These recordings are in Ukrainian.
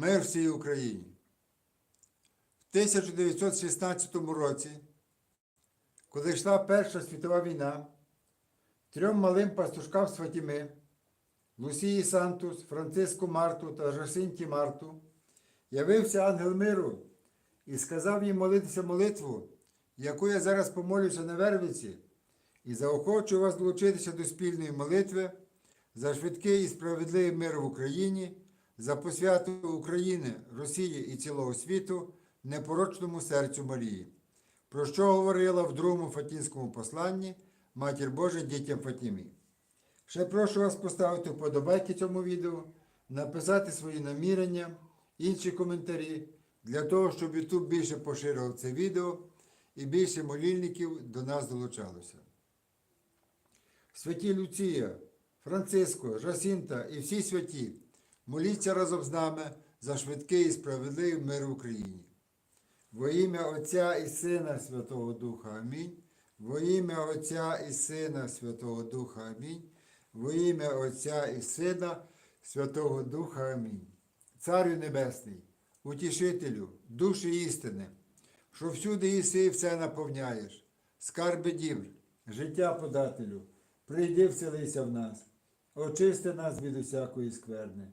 Мир всій Україні. В 1916 році, коли йшла Перша світова війна, трьом малим пастушкам з Лусії Сантус, Франциску Марту та Жасинті Марту, явився ангел миру і сказав їм молитися молитву, яку я зараз помолюся на Вервиці, і заохочу вас долучитися до спільної молитви за швидкий і справедливий мир в Україні, за посвяту України, Росії і цілого світу непорочному серцю Марії, про що говорила в другому Фатінському посланні Матір Божа дітям Фатімі. Ще прошу вас поставити вподобайки цьому відео, написати свої намірення, інші коментарі, для того, щоб YouTube більше поширював це відео і більше молільників до нас долучалося. Святі Люція, Франциско, Жасінта і всі святі, моліться разом з нами за швидкий і справедливий мир в Україні. Во ім'я Отця і Сина Святого Духа Амінь. Во ім'я Отця і Сина Святого Духа Амінь. Во ім'я Отця і Сина Святого Духа Амінь. Царю Небесний, утішителю, душі істини, що всюди іси і все наповняєш, скарби дівр, життя подателю, прийди вселися в нас, очисти нас від усякої скверни,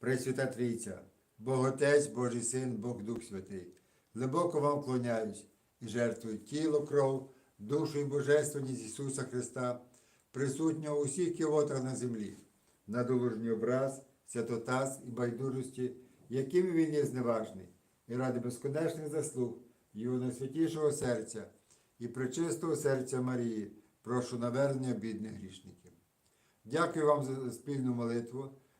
Пресвята Трійця, Бог Отець, Божий Син, Бог Дух Святий, глибоко вам клоняюсь і жертвую тіло, кров, душу і божественність Ісуса Христа, присутнього у всіх кіотах на землі, на доложній образ, святотаз і байдужості, якими він є зневажний, і ради безконечних заслуг Його найсвятішого серця і пречистого серця Марії, прошу навернення бідних грішників. Дякую вам за спільну молитву.